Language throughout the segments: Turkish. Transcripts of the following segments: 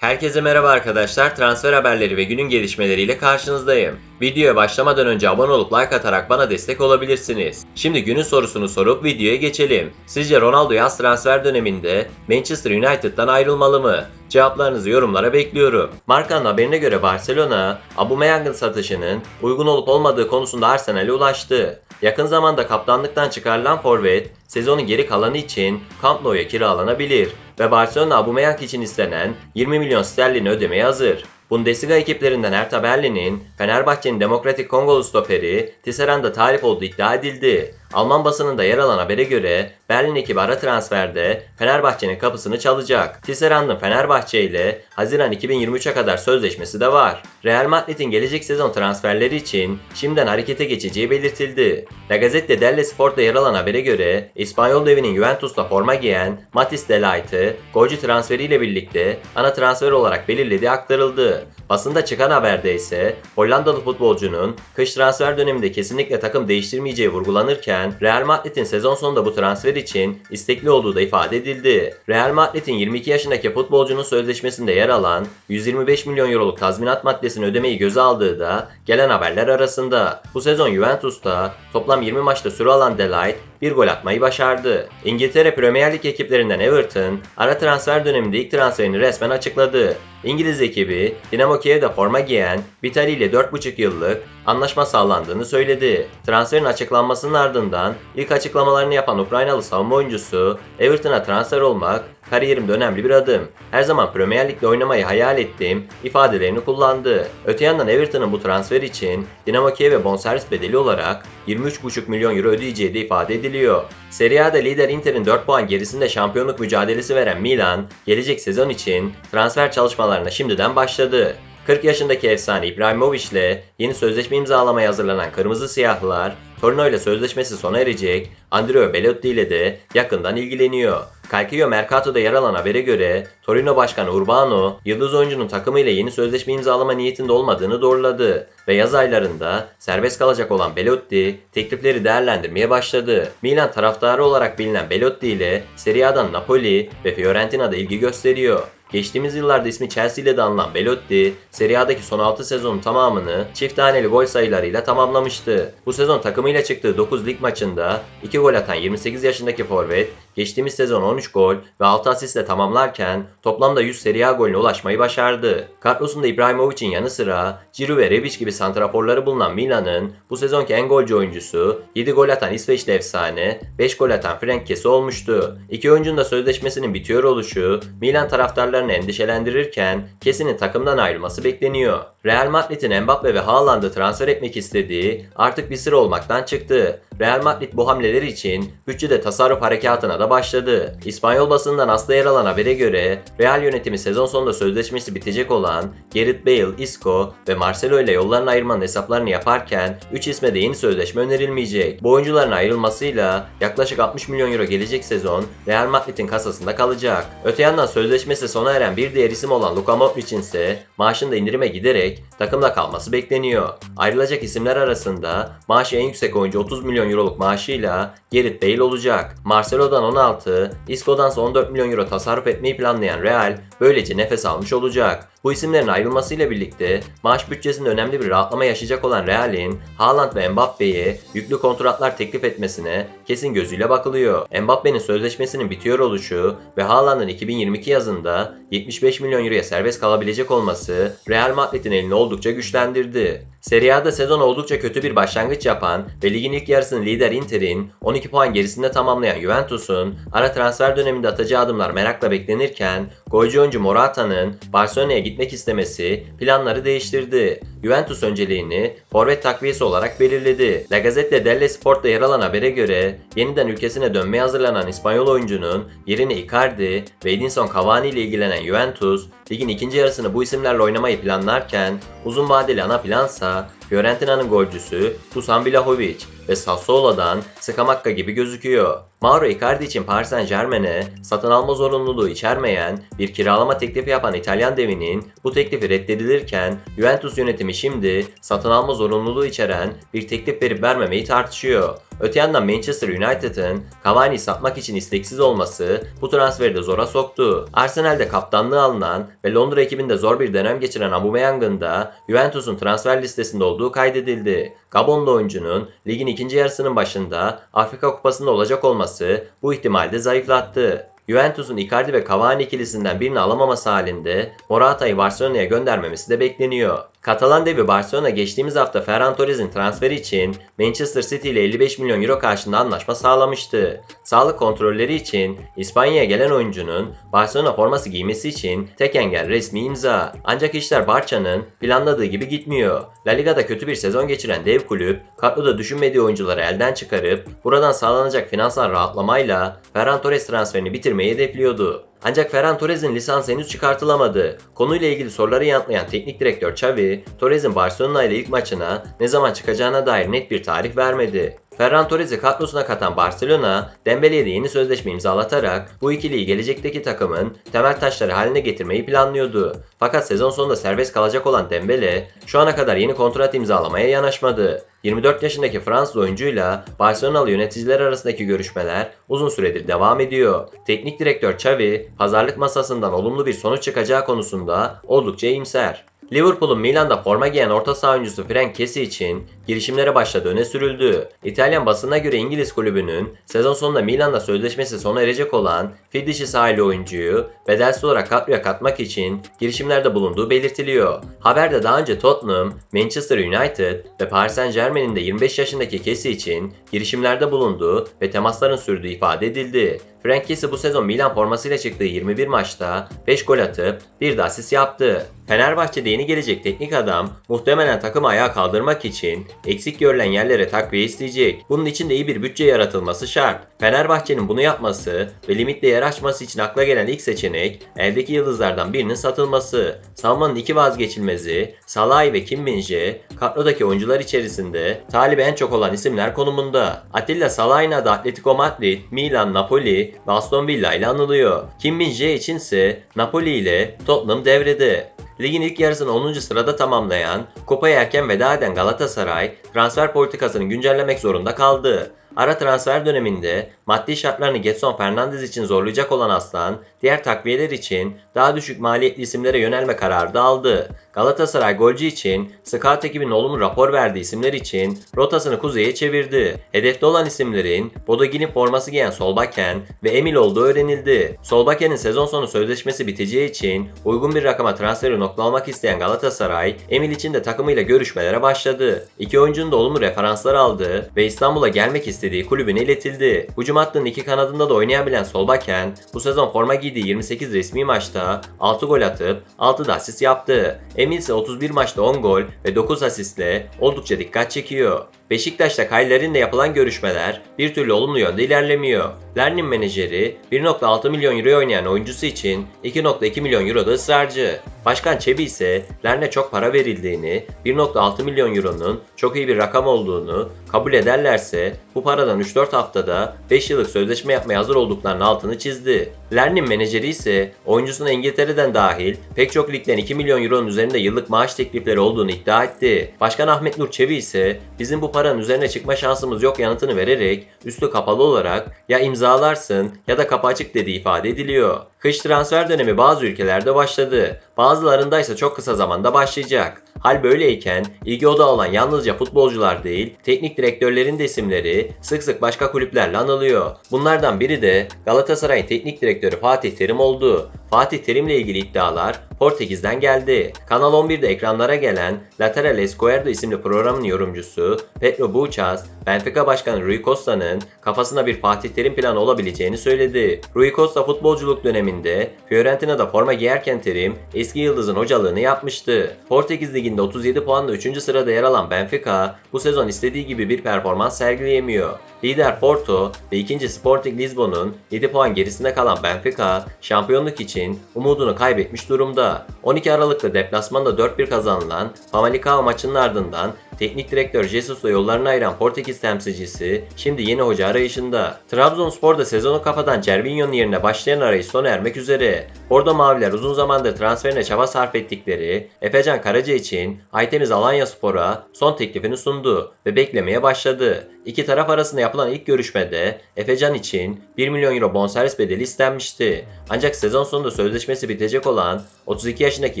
Herkese merhaba arkadaşlar. Transfer haberleri ve günün gelişmeleriyle karşınızdayım. Videoya başlamadan önce abone olup like atarak bana destek olabilirsiniz. Şimdi günün sorusunu sorup videoya geçelim. Sizce Ronaldo yaz transfer döneminde Manchester United'dan ayrılmalı mı? Cevaplarınızı yorumlara bekliyorum. Markanın haberine göre Barcelona, Aubameyang'ın satışının uygun olup olmadığı konusunda Arsenal'e ulaştı. Yakın zamanda kaptanlıktan çıkarılan forvet, sezonun geri kalanı için Camp Nou'ya kiralanabilir ve Barcelona Aubameyang için istenen 20 milyon sterlini ödemeye hazır. Bundesliga ekiplerinden Hertha Berlin'in Fenerbahçe'nin Demokratik Kongolu stoperi Tisserand'a talip olduğu iddia edildi. Alman basınında yer alan habere göre Berlin ekibi ara transferde Fenerbahçe'nin kapısını çalacak. Tisserand'ın Fenerbahçe ile Haziran 2023'e kadar sözleşmesi de var. Real Madrid'in gelecek sezon transferleri için şimdiden harekete geçeceği belirtildi. La Gazzetta dello Sport'ta yer alan habere göre İspanyol devinin Juventus'ta forma giyen Matis Delight'ı golcü transferiyle birlikte ana transfer olarak belirlediği aktarıldı. Basında çıkan haberde ise Hollandalı futbolcunun kış transfer döneminde kesinlikle takım değiştirmeyeceği vurgulanırken Real Madrid'in sezon sonunda bu transfer için istekli olduğu da ifade edildi. Real Madrid'in 22 yaşındaki futbolcunun sözleşmesinde yer alan 125 milyon euroluk tazminat maddesini ödemeyi göze aldığı da gelen haberler arasında. Bu sezon Juventus'ta toplam 20 maçta süre alan Delight bir gol atmayı başardı. İngiltere Premier Lig ekiplerinden Everton ara transfer döneminde ilk transferini resmen açıkladı. İngiliz ekibi Dinamo Kiev'de forma giyen Vitali ile 4,5 yıllık anlaşma sağlandığını söyledi. Transferin açıklanmasının ardından ilk açıklamalarını yapan Ukraynalı savunma oyuncusu Everton'a transfer olmak kariyerimde önemli bir adım. Her zaman Premier Lig'de oynamayı hayal ettiğim ifadelerini kullandı. Öte yandan Everton'ın bu transfer için Dinamo Kiev'e bonservis bedeli olarak 23,5 milyon euro ödeyeceği de ifade ediliyor. Serie A'da lider Inter'in 4 puan gerisinde şampiyonluk mücadelesi veren Milan, gelecek sezon için transfer çalışmalarına şimdiden başladı. 40 yaşındaki efsane İbrahimovic ile yeni sözleşme imzalamaya hazırlanan Kırmızı Siyahlılar, Torino ile sözleşmesi sona erecek Andrea Belotti ile de yakından ilgileniyor. Calcio Mercato'da yer alan habere göre Torino Başkanı Urbano, yıldız oyuncunun takımıyla yeni sözleşme imzalama niyetinde olmadığını doğruladı ve yaz aylarında serbest kalacak olan Belotti teklifleri değerlendirmeye başladı. Milan taraftarı olarak bilinen Belotti ile Serie A'dan Napoli ve Fiorentina'da ilgi gösteriyor. Geçtiğimiz yıllarda ismi Chelsea ile de anılan Belotti, Serie A'daki son 6 sezonun tamamını çift taneli gol sayılarıyla tamamlamıştı. Bu sezon takımıyla çıktığı 9 lig maçında 2 gol atan 28 yaşındaki forvet, geçtiğimiz sezon 13 gol ve 6 asistle tamamlarken toplamda 100 Serie A golüne ulaşmayı başardı. Kadrosunda İbrahimovic'in yanı sıra Giroud ve Rebic gibi santraforları bulunan Milan'ın bu sezonki en golcü oyuncusu 7 gol atan İsveçli efsane, 5 gol atan Frank Kesse olmuştu. İki oyuncunun da sözleşmesinin bitiyor oluşu Milan taraftarlarını endişelendirirken Kesse'nin takımdan ayrılması bekleniyor. Real Madrid'in Mbappe ve Haaland'ı transfer etmek istediği artık bir sır olmaktan çıktı. Real Madrid bu hamleler için bütçede tasarruf harekatına da başladı. İspanyol basından asla yer alan habere göre Real yönetimi sezon sonunda sözleşmesi bitecek olan Gareth Bale, Isco ve Marcelo ile yollarını ayırmanın hesaplarını yaparken 3 isme de yeni sözleşme önerilmeyecek. Bu oyuncuların ayrılmasıyla yaklaşık 60 milyon euro gelecek sezon Real Madrid'in kasasında kalacak. Öte yandan sözleşmesi sona eren bir diğer isim olan Luka Modric'in ise maaşında indirime giderek takımda kalması bekleniyor. Ayrılacak isimler arasında maaşı en yüksek oyuncu 30 milyon euroluk maaşıyla Gareth Bale olacak. Marcelo'dan 16, Isco'dan ise 14 milyon euro tasarruf etmeyi planlayan Real böylece nefes almış olacak. Bu isimlerin ayrılmasıyla birlikte maaş bütçesinde önemli bir rahatlama yaşayacak olan Real'in Haaland ve Mbappe'ye yüklü kontratlar teklif etmesine kesin gözüyle bakılıyor. Mbappe'nin sözleşmesinin bitiyor oluşu ve Haaland'ın 2022 yazında 75 milyon euroya serbest kalabilecek olması Real Madrid'in elini oldukça güçlendirdi. Serie A'da sezon oldukça kötü bir başlangıç yapan ve ligin ilk yarısını lider Inter'in 12 puan gerisinde tamamlayan Juventus'un ara transfer döneminde atacağı adımlar merakla beklenirken golcü oyuncu Morata'nın Barcelona'ya gitmek istemesi planları değiştirdi. Juventus önceliğini forvet takviyesi olarak belirledi. La Gazzetta dello Sport'ta yer alan habere göre yeniden ülkesine dönmeye hazırlanan İspanyol oyuncunun yerini Icardi ve Edinson Cavani ile ilgilenen Juventus, ligin ikinci yarısını bu isimlerle oynamayı planlarken uzun vadeli ana plansa Fiorentina'nın golcüsü Dusan Vlahovic ve Sassuolo'dan Scamacca gibi gözüküyor. Mauro Icardi için Paris Saint Germain'e satın alma zorunluluğu içermeyen bir kiralama teklifi yapan İtalyan devinin bu teklifi reddedilirken Juventus yönetimi şimdi satın alma zorunluluğu içeren bir teklif verip vermemeyi tartışıyor. Öte yandan Manchester United'ın Cavani'yi satmak için isteksiz olması bu transferi de zora soktu. Arsenal'de kaptanlığı alınan ve Londra ekibinde zor bir dönem geçiren Aubameyang'ın da Juventus'un transfer listesinde olduğu kaydedildi. Gabonlu oyuncunun ligin ikinci yarısının başında Afrika Kupası'nda olacak olması bu ihtimali de zayıflattı. Juventus'un Icardi ve Cavani ikilisinden birini alamaması halinde Morata'yı Barcelona'ya göndermemesi de bekleniyor. Katalan devi Barcelona geçtiğimiz hafta Ferran Torres'in transferi için Manchester City ile 55 milyon euro karşılığında anlaşma sağlamıştı. Sağlık kontrolleri için İspanya'ya gelen oyuncunun Barcelona forması giymesi için tek engel resmi imza. Ancak işler Barça'nın planladığı gibi gitmiyor. La Liga'da kötü bir sezon geçiren dev kulüp, kadroda düşünmediği oyuncuları elden çıkarıp buradan sağlanacak finansal rahatlamayla Ferran Torres transferini bitirmeyi hedefliyordu. Ancak Ferran Torres'in lisansı henüz çıkartılamadı. Konuyla ilgili soruları yanıtlayan teknik direktör Xavi, Torres'in Barcelona ile ilk maçına ne zaman çıkacağına dair net bir tarih vermedi. Ferran Torres'i kadrosuna katan Barcelona, Dembele'ye de yeni sözleşme imzalatarak bu ikiliyi gelecekteki takımın temel taşları haline getirmeyi planlıyordu. Fakat sezon sonunda serbest kalacak olan Dembele, şu ana kadar yeni kontrat imzalamaya yanaşmadı. 24 yaşındaki Fransız oyuncuyla Barcelonalı yöneticiler arasındaki görüşmeler uzun süredir devam ediyor. Teknik direktör Xavi, pazarlık masasından olumlu bir sonuç çıkacağı konusunda oldukça iyimser. Liverpool'un Milan'da forma giyen orta saha oyuncusu Frank Kessie için girişimlere başladı öne sürüldü. İtalyan basına göre İngiliz kulübünün sezon sonunda Milan'da sözleşmesi sona erecek olan fil dişi sahili oyuncuyu bedelsiz olarak kadroya katmak için girişimlerde bulunduğu belirtiliyor. Haberde daha önce Tottenham, Manchester United ve Paris Saint Germain'in de 25 yaşındaki Kessie için girişimlerde bulunduğu ve temasların sürdüğü ifade edildi. Frank Kessie bu sezon Milan formasıyla çıktığı 21 maçta 5 gol atıp bir de asist yaptı. Fenerbahçe'de yeni gelecek teknik adam muhtemelen takımı ayağa kaldırmak için eksik görülen yerlere takviye isteyecek. Bunun için de iyi bir bütçe yaratılması şart. Fenerbahçe'nin bunu yapması ve limitle yer açması için akla gelen ilk seçenek eldeki yıldızlardan birinin satılması. Savunmanın iki vazgeçilmezi Salah'ı ve Kim Min-jae kadrodaki oyuncular içerisinde talibi en çok olan isimler konumunda. Atilla Salah'ın adı Atletico Madrid, Milan, Napoli ve Aston Villa ile anılıyor. Kim Min-jae içinse Napoli ile Tottenham devrede. Ligin ilk yarısını 10. sırada tamamlayan, kupaya erken veda eden Galatasaray transfer politikasını güncellemek zorunda kaldı. Ara transfer döneminde maddi şartlarını Getson Fernandez için zorlayacak olan Aslan, diğer takviyeler için daha düşük maliyetli isimlere yönelme kararı da aldı. Galatasaray golcü için scout ekibinin olumlu rapor verdiği isimler için rotasını kuzeye çevirdi. Hedefte olan isimlerin Bodogin'in forması giyen Solbakken ve Emil olduğu öğrenildi. Solbakken'in sezon sonu sözleşmesi biteceği için uygun bir rakama transferi noktalamak isteyen Galatasaray, Emil için de takımıyla görüşmelere başladı. İki oyuncunun da olumlu referanslar aldığı ve İstanbul'a gelmek istediği kulübüne iletildi. Hücum hattının iki kanadında da oynayabilen Solbakken bu sezon forma giydiği 28 resmi maçta 6 gol atıp 6 da asist yaptı. Emil ise 31 maçta 10 gol ve 9 asistle oldukça dikkat çekiyor. Beşiktaş'ta Kayler'inle yapılan görüşmeler bir türlü olumlu yönde ilerlemiyor. Lernin menajeri 1.6 milyon euro oynayan oyuncusu için 2.2 milyon euro da ısrarcı. Başkan Çebi ise Lerne çok para verildiğini, 1.6 milyon euronun çok iyi bir rakam olduğunu kabul ederlerse bu paradan 3-4 haftada 5 yıllık sözleşme yapmaya hazır olduklarının altını çizdi. Lernin menajeri ise oyuncusuna İngiltere'den dahil pek çok ligden 2 milyon euronun üzerinde yıllık maaş teklifleri olduğunu iddia etti. Başkan Ahmet Nur Çebi ise bizim bu paranın üzerine çıkma şansımız yok yanıtını vererek üstü kapalı olarak ya imzalarsın ya da kapı açık dediği ifade ediliyor. Kış transfer dönemi bazı ülkelerde başladı. Bazılarında ise çok kısa zamanda başlayacak. Hal böyleyken ilgi odağı olan yalnızca futbolcular değil, teknik direktörlerin de isimleri sık sık başka kulüplerle anılıyor. Bunlardan biri de Galatasaray'ın teknik direktörü Fatih Terim oldu. Fatih Terim'le ilgili iddialar Portekiz'den geldi. Kanal 11'de ekranlara gelen Lateral Esquerdo isimli programın yorumcusu Pedro Buchas, Benfica Başkanı Rui Costa'nın kafasında bir Fatih Terim planı olabileceğini söyledi. Rui Costa futbolculuk döneminde Fiorentina'da forma giyerken Terim eski yıldızın hocalığını yapmıştı. Portekiz Ligi'nde 37 puanla 3. sırada yer alan Benfica bu sezon istediği gibi bir performans sergileyemiyor. Lider Porto ve ikinci Sporting Lisbon'un 7 puan gerisinde kalan Benfica şampiyonluk için umudunu kaybetmiş durumda. 12 Aralık'ta deplasmanda 4-1 kazanılan Famalicão maçının ardından teknik direktör Jesus'la yollarını ayıran Portekiz temsilcisi şimdi yeni hoca arayışında. Trabzonspor'da sezonu kapatan Cervinho'nun yerine başlayan arayış sona ermek üzere. Bordo Maviler uzun zamandır transferine çaba sarf ettikleri Efecan Karaca için Aytemiz Alanya Spor'a son teklifini sundu ve beklemeye başladı. İki taraf arasında yapılan ilk görüşmede Efecan için 1 milyon euro bonservis bedeli istenmişti. Ancak sezon sonunda sözleşmesi bitecek olan 32 yaşındaki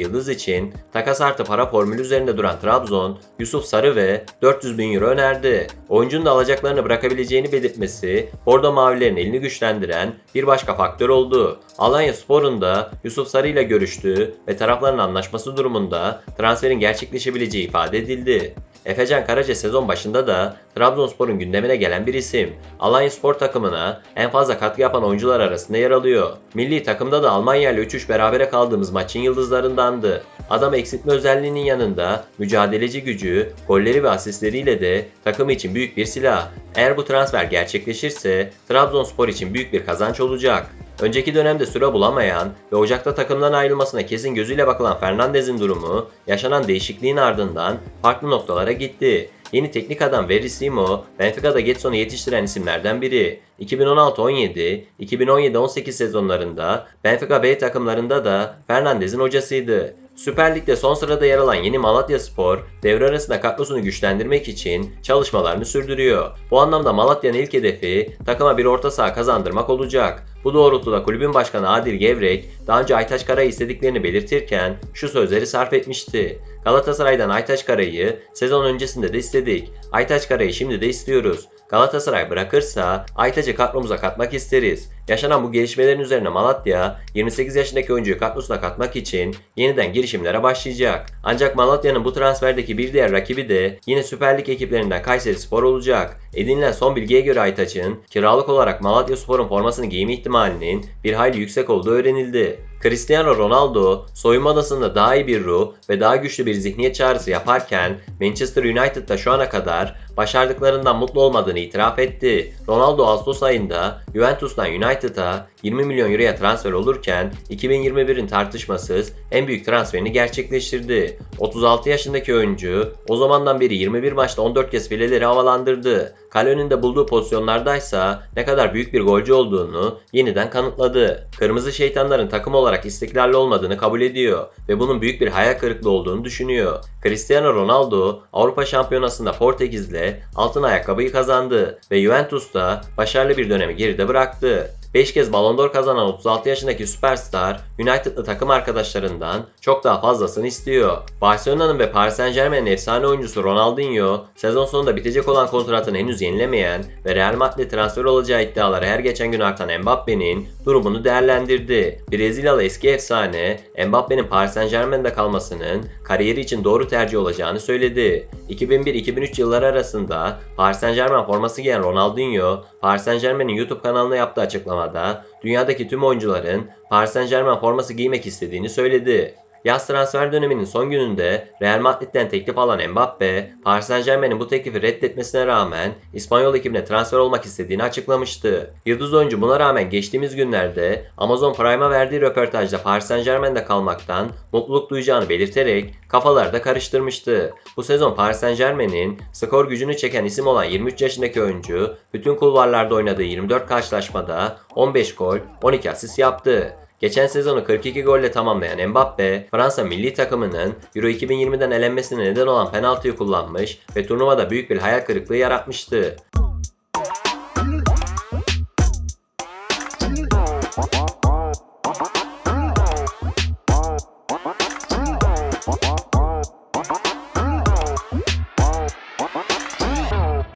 Yıldız için takas artı para formülü üzerinde duran Trabzon, Yusuf Sarı ve 400 bin euro önerdi. Oyuncunun da alacaklarını bırakabileceğini belirtmesi Bordo Mavilerin elini güçlendiren bir başka faktör oldu. Alanya Spor'un da Yusuf Sarı ile görüştüğü ve tarafların anlaşması durumunda transferin gerçekleşebileceği ifade edildi. Efecan Karaca sezon başında da Trabzonspor'un gündemine gelen bir isim. Alanya Spor takımına en fazla katkı yapan oyuncular arasında yer alıyor. Milli takımda da Almanya ile 3-3 berabere kaldığımız maçın yıldızlarındandı. Adam eksiltme özelliğinin yanında mücadeleci gücü, golleri ve asistleriyle de takım için büyük bir silah. Eğer bu transfer gerçekleşirse Trabzonspor için büyük bir kazanç olacak. Önceki dönemde süre bulamayan ve Ocak'ta takımdan ayrılmasına kesin gözüyle bakılan Fernandez'in durumu yaşanan değişikliğin ardından farklı noktalara gitti. Yeni teknik adam Verissimo, Benfica'da Getson'u yetiştiren isimlerden biri. 2016-17, 2017-18 sezonlarında Benfica B takımlarında da Fernandez'in hocasıydı. Süper Lig'de son sırada yer alan yeni Malatya Spor, devre arasında kadrosunu güçlendirmek için çalışmalarını sürdürüyor. Bu anlamda Malatya'nın ilk hedefi takıma bir orta saha kazandırmak olacak. Bu doğrultuda kulübün başkanı Adil Gevrek daha önce Aytaç Kara'yı istediklerini belirtirken şu sözleri sarf etmişti. Galatasaray'dan Aytaç Kara'yı sezon öncesinde de istedik. Aytaç Kara'yı şimdi de istiyoruz. Galatasaray bırakırsa Aytaç'ı kadromuza katmak isteriz. Yaşanan bu gelişmelerin üzerine Malatya 28 yaşındaki oyuncuyu kadrosuna katmak için yeniden girişimlere başlayacak. Ancak Malatya'nın bu transferdeki bir diğer rakibi de yine Süper Lig ekiplerinden Kayseri Spor olacak. Edinilen son bilgiye göre Aytaç'ın kiralık olarak Malatya Spor'un formasını giyme ihtimalinin bir hayli yüksek olduğu öğrenildi. Cristiano Ronaldo soyunma odasında daha iyi bir ruh ve daha güçlü bir zihniyet çağrısı yaparken Manchester United'da şu ana kadar başardıklarından mutlu olmadığını itiraf etti. Ronaldo Ağustos ayında Juventus'tan United'a 20 milyon euroya transfer olurken 2021'in tartışmasız en büyük transferini gerçekleştirdi. 36 yaşındaki oyuncu o zamandan beri 21 maçta 14 kez fileleri havalandırdı. Kale önünde bulduğu pozisyonlardaysa ne kadar büyük bir golcü olduğunu yeniden kanıtladı. Kırmızı şeytanların takım olarak istikrarlı olmadığını kabul ediyor ve bunun büyük bir hayal kırıklığı olduğunu düşünüyor. Cristiano Ronaldo Avrupa Şampiyonası'nda Portekiz'le altın ayakkabıyı kazandı ve Juventus'ta başarılı bir dönemi geride bıraktı. 5 kez Ballon d'Or kazanan 36 yaşındaki süperstar United'lı takım arkadaşlarından çok daha fazlasını istiyor. Barcelona'nın ve Paris Saint Germain'in efsane oyuncusu Ronaldinho sezon sonunda bitecek olan kontratını henüz yenilemeyen ve Real Madrid transfer olacağı iddiaları her geçen gün artan Mbappe'nin durumunu değerlendirdi. Brezilyalı eski efsane Mbappe'nin Paris Saint Germain'de kalmasının kariyeri için doğru tercih olacağını söyledi. 2001-2003 yılları arasında Paris Saint Germain forması giyen Ronaldinho, Paris Saint Germain'in YouTube kanalına yaptığı açıklamada dünyadaki tüm oyuncuların Paris Saint Germain forması giymek istediğini söyledi. Yaz transfer döneminin son gününde Real Madrid'den teklif alan Mbappe, Paris Saint Germain'in bu teklifi reddetmesine rağmen İspanyol ekibine transfer olmak istediğini açıklamıştı. Yıldız oyuncu buna rağmen geçtiğimiz günlerde Amazon Prime'a verdiği röportajda Paris Saint Germain'de kalmaktan mutluluk duyacağını belirterek kafaları da karıştırmıştı. Bu sezon Paris Saint Germain'in skor gücünü çeken isim olan 23 yaşındaki oyuncu bütün kulvarlarda oynadığı 24 karşılaşmada 15 gol, 12 asist yaptı. Geçen sezonu 42 golle tamamlayan Mbappe, Fransa milli takımının Euro 2020'den elenmesine neden olan penaltıyı kullanmış ve turnuvada büyük bir hayal kırıklığı yaratmıştı.